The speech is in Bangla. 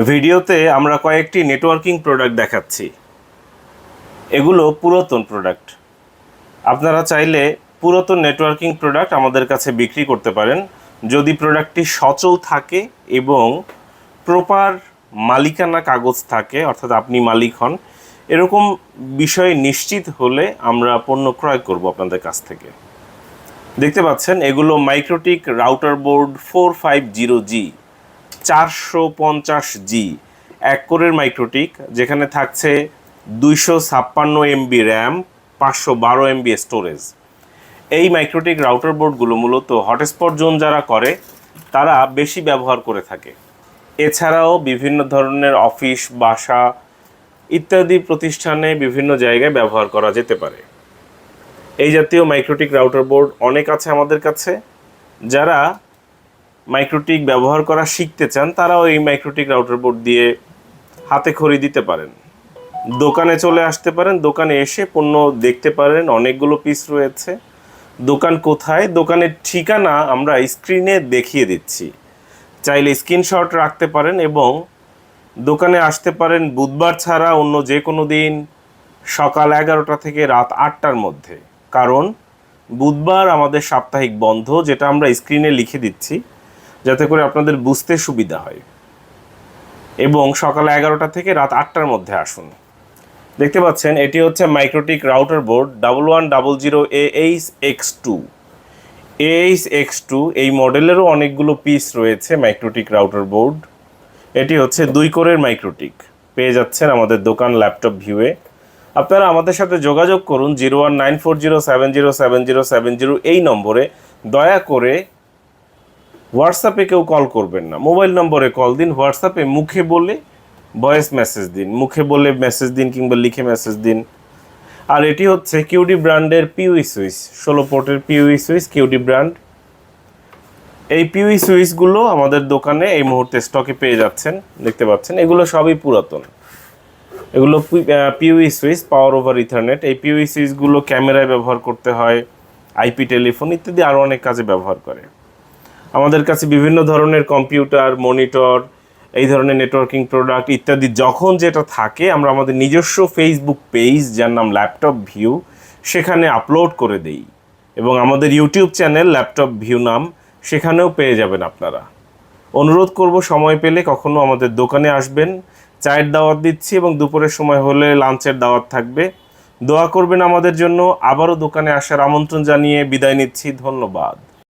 ভিডিওতে আমরা কয়েকটি নেটওয়ার্কিং প্রোডাক্ট দেখাচ্ছি। এগুলো পুরাতন প্রোডাক্ট আপনারা চাইলে পুরাতন নেটওয়ার্কিং প্রোডাক্ট আমাদের কাছে বিক্রি করতে পারেন। যদি প্রোডাক্টটি সচল থাকে এবং প্রপার মালিকানা কাগজ থাকে, অর্থাৎ আপনি মালিক হন, এরকম বিষয়ে নিশ্চিত হলে আমরা পণ্য ক্রয় করব আপনাদের কাছ থেকে। দেখতে পাচ্ছেন, এগুলো Mikrotik router board four five zero G চারশো পঞ্চাশ জি, এক কোরের মাইক্রোটিক যেখানে থাকছে দুইশো ছাপ্পান্ন এমবি র্যাম পাঁচশো বারো এমবি স্টোরেজ এই মাইক্রোটিক রাউটার বোর্ডগুলো মূলত হটস্পট জোন যারা করে, তারা বেশি ব্যবহার করে থাকে। এছাড়াও বিভিন্ন ধরনের অফিস বাসা ইত্যাদি প্রতিষ্ঠানে বিভিন্ন জায়গায় ব্যবহার করা যেতে পারে। এই জাতীয় মাইক্রোটিক রাউটার বোর্ড অনেক আছে আমাদের কাছে, যারা মাইক্রোটিক ব্যবহার করা শিখতে চান, তারাও এই মাইক্রোটিক রাউটার বোর্ড দিয়ে হাতে খড়ি দিতে পারেন। দোকানে চলে আসতে পারেন, দোকানে এসে পণ্য দেখতে পারেন, অনেকগুলো পিস রয়েছে। দোকান কোথায়? দোকানের ঠিকানা আমরা স্ক্রিনে দেখিয়ে দিচ্ছি। চাইলে স্ক্রিনশট রাখতে পারেন এবং দোকানে আসতে পারেন বুধবার ছাড়া অন্য যে কোনো দিন সকাল এগারোটা থেকে রাত আটটার মধ্যে। কারণ বুধবার আমাদের সাপ্তাহিক বন্ধ, যেটা আমরা স্ক্রিনে লিখে দিচ্ছি। যাতে করে আপনাদের বুঝতে সুবিধা হয়। এবং সকাল এগারোটা থেকে রাত আটটার মধ্যে আসুন। দেখতে পাচ্ছেন, এটি হচ্ছে MikroTik router board double one double zero H X two H X two এই মডেলেরও অনেকগুলো পিস রয়েছে মাইক্রোটিক রাউটার বোর্ড। এটি হচ্ছে দুই কোরের মাইক্রোটিক। পেয়ে যাচ্ছেন আমাদের দোকান ল্যাপটপ ভিউয়ে। আপনারা আমাদের সাথে যোগাযোগ করুন zero one nine four zero seven zero seven zero seven zero এই নম্বরে। দয়া করে হোয়াটসঅ্যাপে কেউ কল করবেন না। মোবাইল নম্বরে কল দিন, হোয়াটসঅ্যাপে মুখে বলে ভয়েস মেসেজ দিন। মুখে বলে মেসেজ দিন কিংবা লিখে মেসেজ দিন। আর এটি হচ্ছে কিউডি ব্র্যান্ডের পিউই সুইচ, ষোলো পোর্টের পিউই সুইচ, কিউডি ব্র্যান্ড। এই পিউই সুইচগুলো আমাদের দোকানে এই মুহূর্তে স্টকে পেয়ে যাচ্ছেন, দেখতে পাচ্ছেন। এগুলো সবই পুরাতন। এগুলো PoE switch, power over ethernet. এই পিউই সুইচগুলো ক্যামেরায় ব্যবহার করতে হয়, আইপি টেলিফোন ইত্যাদি আরও অনেক কাজে ব্যবহার করে। আমাদের কাছে বিভিন্ন ধরনের কম্পিউটার, মনিটর, এই ধরনের নেটওয়ার্কিং প্রোডাক্ট ইত্যাদি যখন যেটা থাকে, আমরা আমাদের নিজস্ব ফেসবুক পেজ যার নাম ল্যাপটপ ভিউ সেখানে আপলোড করে দেই। এবং আমাদের ইউটিউব চ্যানেল ল্যাপটপ ভিউ নাম, সেখানেও পেয়ে যাবেন আপনারা। অনুরোধ করব, সময় পেলে কখনো আমাদের দোকানে আসবেন। চায়ের দাওয়াত দিচ্ছি এবং দুপুরের সময় হলে লাঞ্চের দাওয়াত থাকবে। দোয়া করবেন আমাদের জন্য। আবারও দোকানে আসার আমন্ত্রণ জানিয়ে বিদায় নিচ্ছি। ধন্যবাদ।